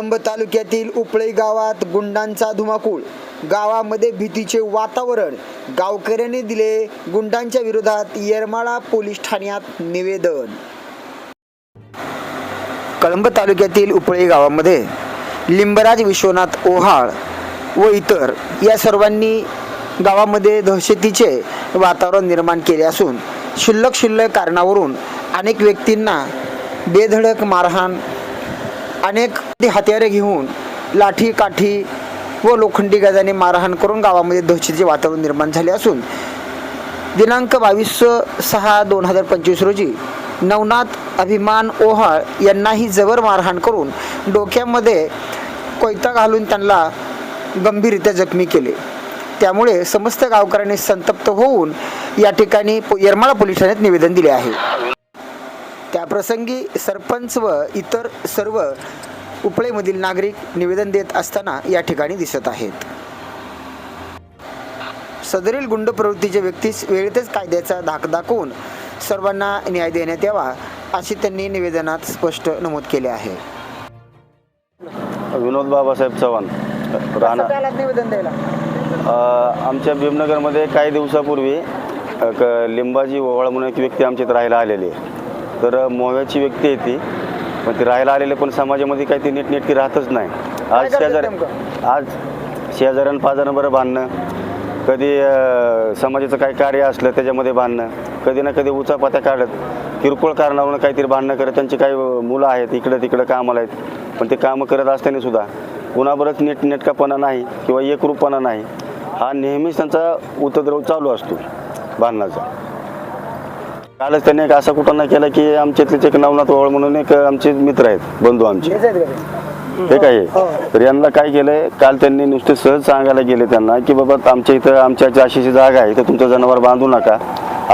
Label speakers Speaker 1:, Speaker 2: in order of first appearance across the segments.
Speaker 1: कळंब तालुक्यातील उपळे गावात गुंडांचा धुमाकूळ. गावामध्ये भीतीचे वातावरण. गावकऱ्यांनी दिले गुंडांच्या विरोधात येरमाळा पोलीस ठाण्यात निवेदन. कळंब तालुक्यातील उपळे गावामध्ये लिंबराज विश्वनाथ ओहाळ व इतर या सर्वांनी गावामध्ये दहशतीचे वातावरण निर्माण केले असून क्षुल्लक क्षुल्लक कारणावरून अनेक व्यक्तींना बेधडक मारहाण अनेक हत्यारे घेऊन लाठी काठी व लोखंडी गजाने मारहाण करून गावामध्ये दहशतीचे वातावरण निर्माण झाले असून दिनांक बावीस सहा दोन हजार पंचवीस रोजी नवनाथ अभिमान ओहाळ यांनाही जबर मारहाण करून डोक्यामध्ये कोयता घालून त्यांना गंभीररित्या जखमी केले. त्यामुळे समस्त गावकऱ्यांनी संतप्त होऊन या ठिकाणी येरमाळा पोलीस ठाण्यात निवेदन दिले आहे. त्याप्रसंगी सरपंच व इतर सर्व उपळेमधील नागरिक निवेदन देत असताना या ठिकाणी दिसत आहेत. सदरील गुंड प्रवृत्तीच्या व्यक्तीस वेळेतच कायद्याचा धाक दाखवून सर्वांना न्याय देण्यात यावा असे त्यांनी निवेदनात स्पष्ट नमूद केले आहे.
Speaker 2: विनोद बाबासाहेब चव्हाण राणा.
Speaker 1: निवेदन द्यायला?
Speaker 2: आमच्या भीमनगरमध्ये काही दिवसापूर्वी लिंबाजी ओवाळ म्हणून एक व्यक्ती आमच्या इथं राहायला आलेली आहे. तर मोव्याची व्यक्ती आहे ती. पण ती राहायला आलेली पण समाजामध्ये काही ती नीटनेटकी राहतच नाही. आज शेजार आज शेजाऱ्यां पाजाऱ्यांबरोबर भांडणं कधी समाजाचं काही कार्य असलं त्याच्यामध्ये भांडणं कधी ना कधी उचापात्या काढत किरकोळ कारणावरून काहीतरी भांडणं करत त्यांची काही मुलं आहेत इकडं तिकडं कामाला आहेत. पण ते कामं करत असताना सुद्धा कुणाबरोबर नीट नेटकापणा नाही किंवा एकरूपपणा नाही हा नेहमीच त्यांचा उपद्रव चालू असतो भांडणाचा कालच त्यांनी एक असा कुठं केला की आमच्यातलेच एक नवनाथ ओवळ म्हणून एक आमचे मित्र आहेत बंधू आमचे. हे काय आहे? तर यांना काय केलंय काल त्यांनी नुसते सहज सांगायला गेले त्यांना की बाबा आमच्या इथं आमच्या अशी जागा आहे तर तुमचं जनावर बांधू नका.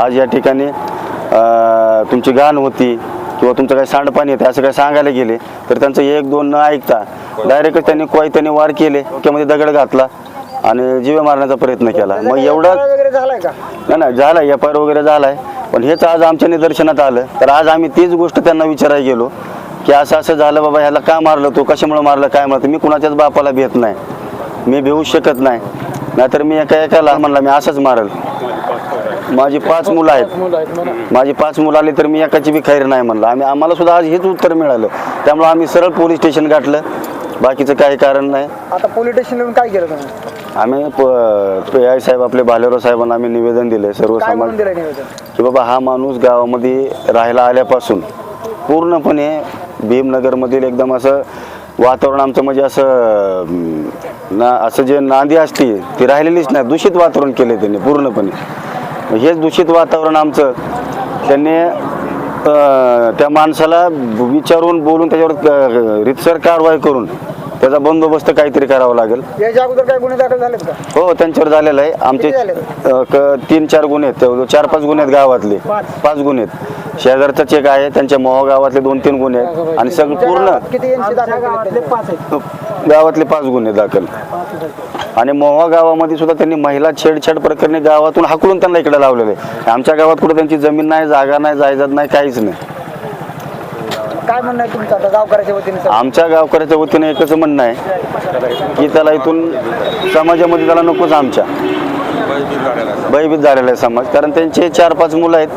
Speaker 2: आज या ठिकाणी तुमची घाण होती किंवा तुमचं काही सांडपाणी येते असं काय सांगायला गेले. तर त्यांचं एक दोन न ऐकता डायरेक्ट त्यांनी कोय त्यांनी वार केले डोक्यामध्ये दगड घातला आणि जीव मारण्याचा प्रयत्न केला. मग एवढा
Speaker 1: वगैरे झालाय का?
Speaker 2: नाही नाही झाला एफ आय आर वगैरे झालाय. पण हेच आज आमच्या निदर्शनात आलं. तर आज आम्ही तीच गोष्ट त्यांना विचारायला गेलो की असं असं झालं बाबा ह्याला का मारलं तू? कशामुळे मारलं काय मारलं? मी कुणाच्याच बापाला भेट नाही. मी भेऊ शकत नाही. नाहीतर मी एका एकाला म्हणला मी असंच मारल. माझी पाच मुलं आहेत. माझी पाच मुलं आली तर मी एकाची बी खैर नाही म्हणलं. आम्ही आम्हाला सुद्धा आज हेच उत्तर मिळालं. त्यामुळे आम्ही सरळ पोलीस स्टेशन गाठलं. बाकीचं काही कारण नाही.
Speaker 1: आता पोलीस स्टेशन काय केलं तुम्ही?
Speaker 2: आम्ही पी आय साहेब आपले भालेराव साहेबांना आम्ही निवेदन दिले सर्व
Speaker 1: काय म्हणून
Speaker 2: समाज
Speaker 1: दिलं निवेदन?
Speaker 2: की बाबा हा माणूस गावामध्ये राहायला आल्यापासून पूर्णपणे भीमनगरमधील एकदम असं वातावरण आमचं म्हणजे असं अं, ना असं जे नांदी असते ती राहिलेलीच नाही. दूषित वातावरण केले त्यांनी पूर्णपणे. हेच दूषित वातावरण आमचं. त्यांनी त्या माणसाला विचारून बोलून त्याच्यावर रितसर कारवाई करून त्याचा बंदोबस्त काहीतरी करावा लागेल.
Speaker 1: याच्या अगोदर काय गुन्हे दाखल झालेत का?
Speaker 2: हो त्यांच्यावर झालेलं आहे. आमचे
Speaker 1: किती झाले?
Speaker 2: अ, क- तीन चार गुन्हे आहेत. चार पाच गुन्हे आहेत गावातले.
Speaker 1: पाच.
Speaker 2: पाच गुन्हे आहेत. शेजारचा चेक आहे त्यांच्या मोहा गावातले दोन तीन गुन्हे आहेत. आणि सगळं पूर्ण
Speaker 1: किती यांची दाखल गावातले पाच आहेत.
Speaker 2: गावातले पाच गुन्हे दाखल. आणि मोहा गावामध्ये सुद्धा त्यांनी महिला छेडछाड प्रकरणी गावातून हाकलून त्यांना इकडे लावलेले. आहे. आमच्या गावात कुठं त्यांची जमीन नाही जागा नाही जायजात नाही काहीच नाही.
Speaker 1: काय म्हणणं आहे तुमचं? आता गावकऱ्याच्या वतीने सर?
Speaker 2: आमच्या गावकऱ्याच्या वतीने एकच म्हणणं आहे की त्याला इथून समाजामध्ये त्याला नकोच आमच्या. भयभीत झालेला आहे समाज. कारण त्यांचे चार पाच मुलं आहेत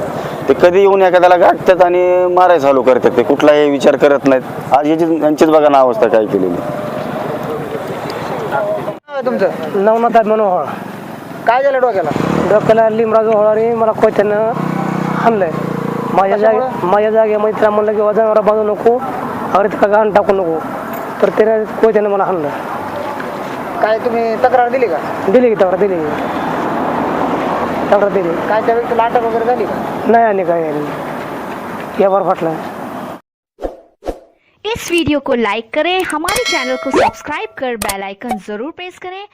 Speaker 2: ते कधी येऊन एखाद्याला गाठतात आणि मारायला चालू करतात. ते कुठलाही विचार करत नाहीत. आज याची यांचीच बघा ना अवस्था काय केलेली.
Speaker 1: तुमचं?
Speaker 3: नवनाथ आहे मनोहर
Speaker 1: काय झालं डोक्याला?
Speaker 3: डोक्याला लिमराज होळाने मला कोयत्यानं हाणलंय. माझ्या जागे माझ्या त्याला म्हणलं की वजनावर बांधू नको. अरे तिला घाण टाकू नको. तर त्याने कोयत्यानं मला हाणलं.
Speaker 1: काय तुम्ही तक्रार दिली का?
Speaker 3: दिली की तक्रार दिली. तक्रार दिली.
Speaker 1: काय त्या व्यक्तीला अटक वगैरे झाली का?
Speaker 3: नाही आणि काय यावर फाटला.
Speaker 4: इस वीडियो को लाइक करें हमारे चैनल को सब्सक्राइब कर बेल आइकन ज़रूर प्रेस करें।